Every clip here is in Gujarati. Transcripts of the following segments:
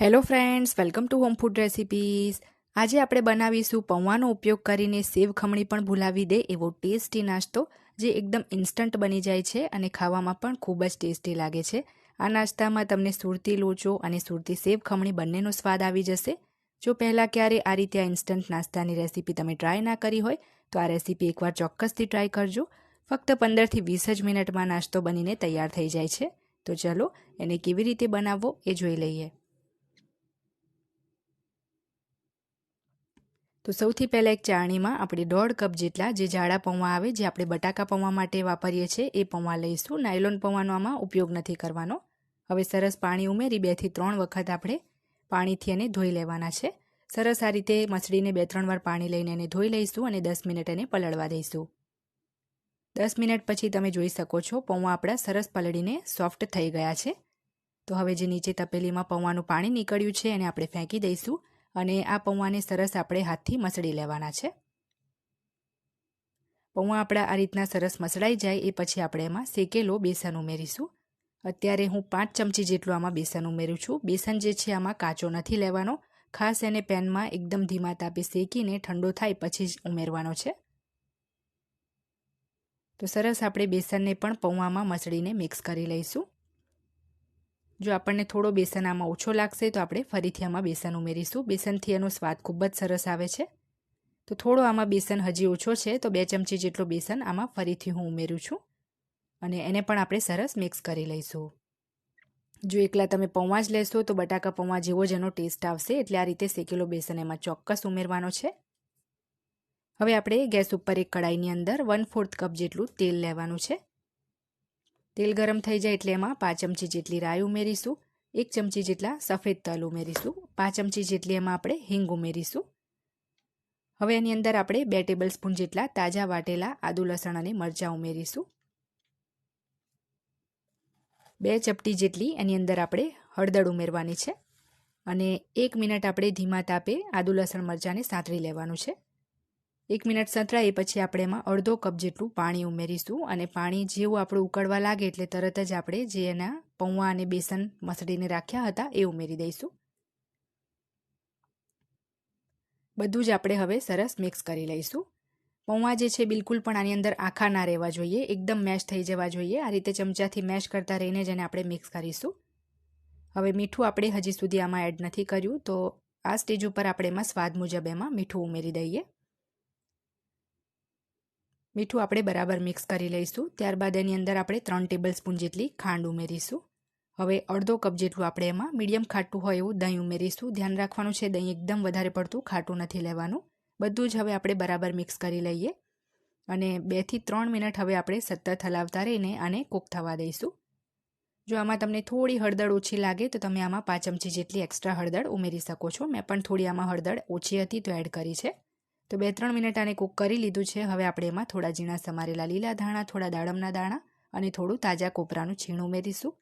Hello friends welcome to home food recipes આજે આપણે બનાવીશું પૌવાનો ઉપયોગ કરીને સેવ ખમણી પણ ભૂલાવી દે એવો ટેસ્ટી નાસ્તો, જે એકદમ ઇન્સ્ટન્ટ બની જાય છે અને ખાવામાં પણ ખૂબ જ ટેસ્ટી લાગે છે. આ નાસ્તામાં તમને સુરતી લોચો અને સુરતી સેવ ખમણી બંનેનો સ્વાદ આવી જશે. જો પહેલાં ક્યારે આ રીતે આ ઇન્સ્ટન્ટ નાસ્તાની રેસીપી તમે ટ્રાય ના કરી હોય, તો આ રેસીપી એકવાર ચોક્કસથી ટ્રાય કરજો. ફક્ત પંદરથી વીસ જ મિનિટમાં નાસ્તો બનીને તૈયાર થઈ જાય છે. તો ચલો, એને કેવી રીતે બનાવવો એ જોઈ લઈએ. તો સૌથી પહેલાં એક ચાળણીમાં આપણે દોઢ કપ જેટલા જે જાડા પૌવા આવે, જે આપણે બટાકા પૌવા માટે વાપરીએ છીએ, એ પૌવા લઈશું. નાયલોન પૌવાનો આમાં ઉપયોગ નથી કરવાનો. હવે સરસ પાણી ઉમેરી બેથી ત્રણ વખત આપણે પાણીથી એને ધોઈ લેવાના છે. સરસ આ રીતે મછડીને બે ત્રણ વાર પાણી લઈને એને ધોઈ લઈશું અને દસ મિનિટ એને પલળવા દઈશું. દસ મિનિટ પછી તમે જોઈ શકો છો પૌવા આપણા સરસ પલળીને સોફ્ટ થઈ ગયા છે. તો હવે જે નીચે તપેલીમાં પૌવાનું પાણી નીકળ્યું છે એને આપણે ફેંકી દઈશું. અને આ પૌવાને સરસ આપણે હાથથી મસળી લેવાના છે. પૌવા આપણા આ રીતના સરસ મસળાઈ જાય એ પછી આપણે એમાં શેકેલો બેસન ઉમેરીશું. અત્યારે હું પાંચ ચમચી જેટલું આમાં બેસન ઉમેરું છું. બેસન જે છે આમાં કાચો નથી લેવાનો. ખાસ એને પેનમાં એકદમ ધીમા તાપે શેકીને ઠંડો થાય પછી જ ઉમેરવાનો છે. તો સરસ આપણે બેસનને પણ પૌવામાં મસળીને મિક્સ કરી લઈશું. જો આપણને થોડો બેસન આમાં ઓછો લાગશે, તો આપણે ફરીથી આમાં બેસન ઉમેરીશું. બેસનથી એનો સ્વાદ ખૂબ જ સરસ આવે છે. તો થોડો આમાં બેસન હજી ઓછો છે, તો બે ચમચી જેટલો બેસન આમાં ફરીથી હું ઉમેરું છું. અને એને પણ આપણે સરસ મિક્સ કરી લઈશું. જો એકલા તમે પૌવા જ લેશો, તો બટાકા પૌવા જેવો જ એનો ટેસ્ટ આવશે. એટલે આ રીતે શેકેલો બેસન એમાં ચોક્કસ ઉમેરવાનો છે. હવે આપણે ગેસ ઉપર એક કડાઈની અંદર વન ફોર્થ કપ જેટલું તેલ લેવાનું છે. તેલ ગરમ થઈ જાય એટલે એમાં પાંચ ચમચી જેટલી રાઈ ઉમેરીશું, એક ચમચી જેટલા સફેદ તલ ઉમેરીશું, પાંચ ચમચી જેટલી એમાં આપણે હિંગ ઉમેરીશું. હવે એની અંદર આપણે બે ટેબલ સ્પૂન જેટલા તાજા વાટેલા આદુ, લસણ અને મરચાં ઉમેરીશું. બે ચપટી જેટલી એની અંદર આપણે હળદર ઉમેરવાની છે અને એક મિનિટ આપણે ધીમા તાપે આદુ, લસણ, મરચાંને સાંતળી લેવાનું છે. એક મિનિટ સંતળાય પછી આપણે એમાં અડધો કપ જેટલું પાણી ઉમેરીશું અને પાણી જેવું આપણું ઉકળવા લાગે એટલે તરત જ આપણે જે એના પૌવા અને બેસન મસળીને રાખ્યા હતા એ ઉમેરી દઈશું. બધું જ આપણે હવે સરસ મિક્સ કરી લઈશું. પૌવા જે છે બિલકુલ પણ આની અંદર આખા ના રહેવા જોઈએ, એકદમ મેશ થઈ જવા જોઈએ. આ રીતે ચમચાથી મેશ કરતા રહીને જ એને આપણે મિક્સ કરીશું. હવે મીઠું આપણે હજી સુધી આમાં એડ નથી કર્યું, તો આ સ્ટેજ ઉપર આપણે એમાં સ્વાદ મુજબ એમાં મીઠું ઉમેરી દઈએ. મીઠું આપણે બરાબર મિક્સ કરી લઈશું. ત્યારબાદ એની અંદર આપણે ત્રણ ટેબલ સ્પૂન જેટલી ખાંડ ઉમેરીશું. હવે અડધો કપ જેટલું આપણે એમાં મીડિયમ ખાટું હોય એવું દહીં ઉમેરીશું. ધ્યાન રાખવાનું છે, દહીં એકદમ વધારે પડતું ખાટું નથી લેવાનું. બધું જ હવે આપણે બરાબર મિક્સ કરી લઈએ. અને બેથી ત્રણ મિનિટ હવે આપણે સતત હલાવતા રહીને આને કૂક થવા દઈશું. જો આમાં તમને થોડી હળદર ઓછી લાગે, તો તમે આમાં પાંચ ચમચી જેટલી એક્સ્ટ્રા હળદર ઉમેરી શકો છો. મેં પણ થોડી આમાં હળદર ઓછી હતી તો એડ કરી છે. તો બે ત્રણ મિનિટ આને કૂક કરી લીધું છે. હવે આપણે એમાં થોડા ઝીણા સમારેલા લીલા ધાણા, થોડા દાડમના દાણા અને થોડું તાજા કોપરાનું છીણ ઉમેરીશું.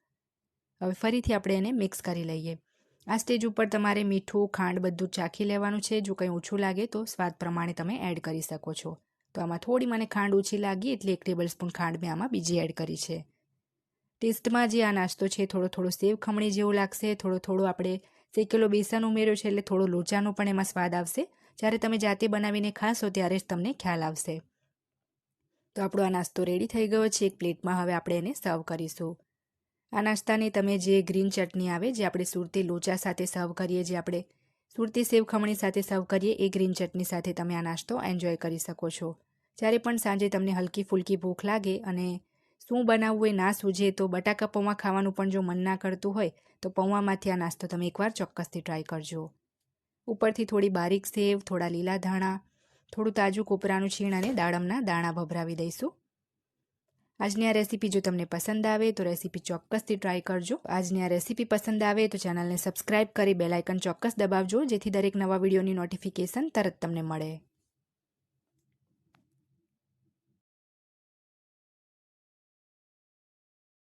હવે ફરીથી આપણે એને મિક્સ કરી લઈએ. આ સ્ટેજ ઉપર તમારે મીઠું, ખાંડ બધું ચાખી લેવાનું છે. જો કંઈ ઓછું લાગે તો સ્વાદ પ્રમાણે તમે એડ કરી શકો છો. તો આમાં થોડી મને ખાંડ ઓછી લાગી એટલે એક ટેબલ સ્પૂન ખાંડ મેં આમાં બીજી એડ કરી છે. ટેસ્ટમાં જે આ નાસ્તો છે, થોડો થોડો સેવ ખમણી જેવું લાગશે. થોડો થોડો આપણે શેકેલો બેસન ઉમેર્યો છે એટલે થોડો લોચાનો પણ એમાં સ્વાદ આવશે. જ્યારે તમે જાતે બનાવીને ખાશો ત્યારે જ તમને ખ્યાલ આવશે. તો આપણો આ નાસ્તો રેડી થઈ ગયો છે. એક પ્લેટમાં હવે આપણે એને સર્વ કરીશું. આ નાસ્તાને તમે જે ગ્રીન ચટણી આવે, જે આપણે સુરતી લોચા સાથે સર્વ કરીએ, જે આપણે સુરતી સેવ ખમણી સાથે સર્વ કરીએ, એ ગ્રીન ચટણી સાથે તમે આ નાસ્તો એન્જોય કરી શકો છો. જ્યારે પણ સાંજે તમને હલકી ફૂલકી ભૂખ લાગે અને શું બનાવવું એ ના સૂજે તો બટાકા પૌવા ખાવાનું પણ જો મન ના કરતું હોય, તો પૌવામાંથી આ નાસ્તો તમે એકવાર ચોક્કસથી ટ્રાય કરજો. ઉપરથી થોડી બારીક સેવ, થોડા લીલા ધાણા, થોડું તાજું કોપરાનું છીણ અને દાડમના દાણા ભભરાવી દઈશું. આજની આ રેસીપી જો તમને પસંદ આવે તો રેસીપી ચોક્કસથી ટ્રાય કરજો. આજની આ રેસીપી પસંદ આવે તો ચેનલને સબસ્ક્રાઇબ કરી બેલાઇકન ચોક્કસ દબાવજો, જેથી દરેક નવા વિડીયોની નોટિફિકેશન તરત તમને મળે.